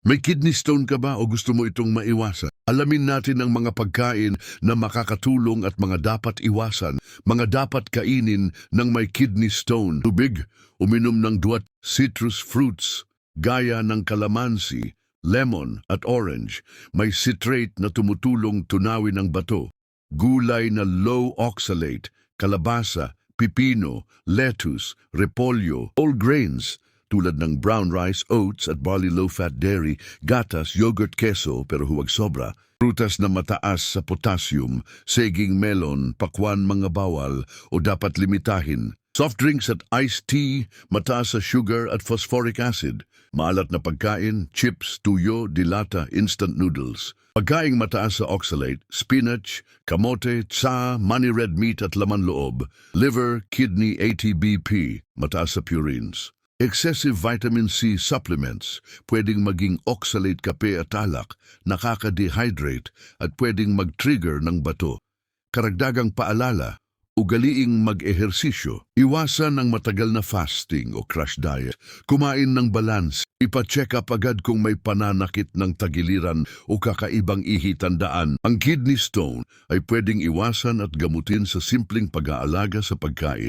May kidney stone ka ba o gusto mo itong maiwasan? Alamin natin ang mga pagkain na makakatulong at mga dapat iwasan, mga dapat kainin ng may kidney stone. Tubig, uminom ng duwat citrus fruits, gaya ng kalamansi, lemon at orange. May citrate na tumutulong tunawin ang bato. Gulay na low oxalate, kalabasa, pipino, lettuce, repolyo, all grains, tulad ng brown rice, oats at barley low-fat dairy, gatas, yogurt, keso pero huwag sobra. Prutas na mataas sa potassium, saging melon, pakwan mga bawal o dapat limitahin. Soft drinks at iced tea, mataas sa sugar at phosphoric acid. Maalat na pagkain, chips, tuyo, dilata, instant noodles. Pagkaing mataas sa oxalate, spinach, kamote, tsa, money red meat at laman loob, liver, kidney, ATBP, mataas sa purines. Excessive vitamin C supplements, pwedeng maging oxalate kape at alak, nakaka-dehydrate at pwedeng mag-trigger ng bato. Karagdagang paalala, ugaliing mag-ehersisyo, iwasan ang matagal na fasting o crash diet, kumain ng balance, ipacheck up agad kung may pananakit ng tagiliran o kakaibang ihitandaan. Ang kidney stone ay pwedeng iwasan at gamutin sa simpleng pag-aalaga sa pagkain.